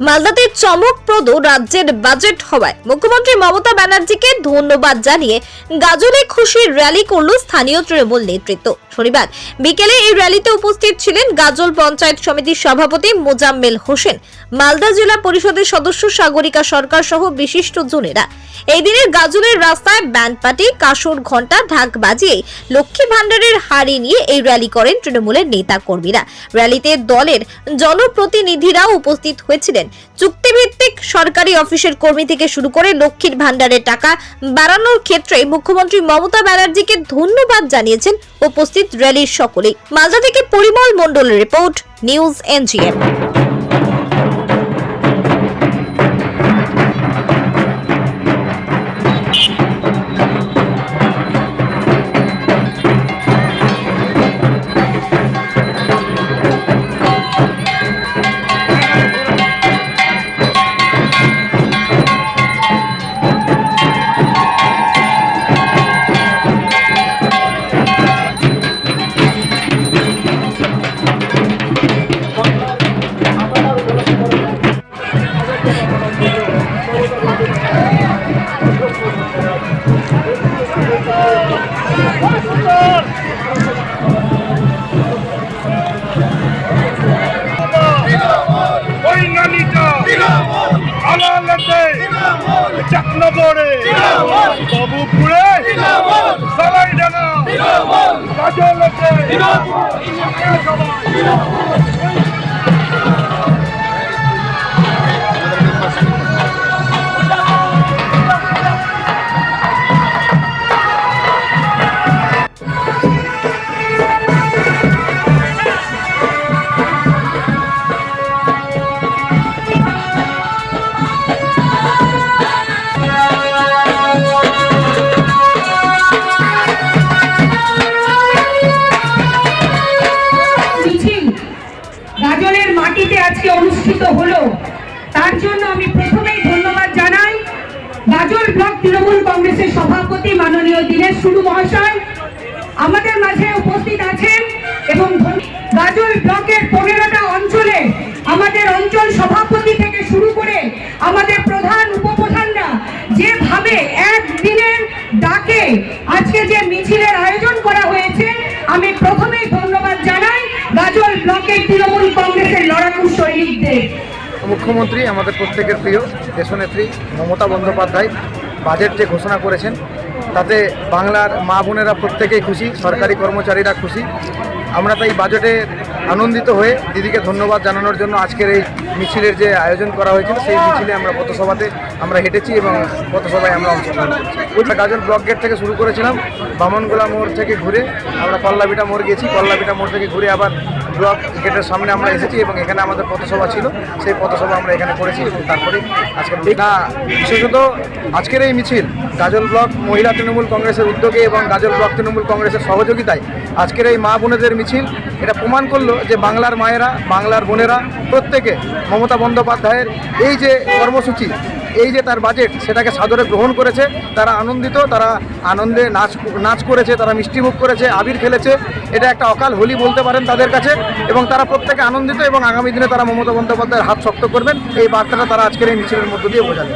মালদাতে চমকপ্রদ রাজ্যের বাজেট হওয়ায় মুখ্যমন্ত্রী মমতা ব্যানার্জিকে ধন্যবাদ জানিয়ে গাজলে খুশির র্যালি করল স্থানীয় তৃণমূল নেতৃত্ব। শনিবার বিকেলে এই র্যালিতে উপস্থিত ছিলেন গাজল পঞ্চায়েত সমিতির সভাপতি মোজাম্মেল হোসেন, মালদা জেলা পরিষদের সদস্য সাগরিকা সরকার সহ বিশিষ্ট জনেরা। এই দিনের গাজলের রাস্তায় ব্যান্ড পার্টি, কাসর ঘণ্টা, ঢাক বাজিয়ে লক্ষ্মী ভাণ্ডারের হাড়ি নিয়ে এই র্যালি করেন তৃণমূলের নেতা কর্মীরা র্যালিতে দলের জনপ্রতিনিধিরাও উপস্থিত হয়েছিলেন। চুক্তিভিত্তিক সরকারি অফিসের কর্মী থেকে শুরু করে লক্ষ্মীর ভাণ্ডারের টাকা বাড়ানোর ক্ষেত্রে মুখ্যমন্ত্রী মমতা ব্যানার্জিকে ধন্যবাদ জানিয়েছেন উপস্থিত র্যালির সকলেই। মালদা থেকে পরিমল মণ্ডলের রিপোর্ট, নিউজ এনজিএম। চাকনগরে বাবুপুরে। সালাইডাঙ্গা। গাজলতে গাজলের মাটিতে আজকে অনুষ্ঠিত হলো। তার জন্য আমি প্রথমেই ধন্যবাদ জানাই গাজল ব্লক তৃণমূল কংগ্রেসের সভাপতি মাননীয় দীনেশ শুরু মহাশয়। আমাদের মাঝে উপস্থিত আছেন এবং গাজল ব্লকের পনেরোটা অঞ্চলে আমাদের অঞ্চল সভাপতি থেকে শুরু করে আমাদের প্রধান উপপ্রধানরা যেভাবে একদিনের ডাকে আজকে যে মিছিলের আয়োজন করা হয়েছে, আমি প্রথমেই ধন্যবাদ জানাই গাজল ব্লকের তৃণমূল মুখ্যমন্ত্রী, আমাদের প্রত্যেকের প্রিয় দেশনেত্রী মমতা বন্দ্যোপাধ্যায় বাজেট যে ঘোষণা করেছেন, তাতে বাংলার মা বোনেরা প্রত্যেকেই খুশি, সরকারি কর্মচারীরা খুশি। আমরা তাই বাজেটে আনন্দিত হয়ে দিদিকে ধন্যবাদ জানানোর জন্য আজকের এই মিছিলের যে আয়োজন করা হয়েছিল, সেই মিছিলে আমরা পথসভাতে আমরা হেঁটেছি এবং পথসভায় আমরা অংশগ্রহণ করছি। গাজল ব্লক গেট থেকে শুরু করেছিলাম, বামনগোলা মোড় থেকে ঘুরে আমরা কল্লাবিটা মোড় গেছি কল্লাবিটা মোড় থেকে ঘুরে আবার ব্লক গেটের সামনে আমরা এসেছি এবং এখানে আমাদের পথসভা ছিল। সেই পথসভা আমরা এখানে করেছি এবং তারপরে আজকে না বিশেষত আজকের এই মিছিল, গাজল ব্লক মহিলা তৃণমূল কংগ্রেসের উদ্যোগে এবং গাজল ব্লক তৃণমূল কংগ্রেসের সহযোগিতায় আজকের এই মা বোনেদের মিছিল। এটা প্রমাণ করল যে বাংলার মায়েরা, বাংলার বোনেরা প্রত্যেকে মমতা বন্দ্যোপাধ্যায়ের এই যে কর্মসূচি এই যে তার বাজেট সেটাকে সাদরে গ্রহণ করেছে, তারা আনন্দিত, তারা আনন্দে নাচ নাচ করেছে, তারা মিষ্টিমুখ করেছে, আবির খেলেছে। এটা একটা অকাল হোলি বলতে পারেন তাদের কাছে এবং তারা প্রত্যেকে আনন্দিত এবং আগামী দিনে তারা মমতা বন্দ্যোপাধ্যায়ের হাত শক্ত করবেন। এই বার্তাটা তারা আজকের এই মিছিলের মধ্য দিয়ে বোঝালেন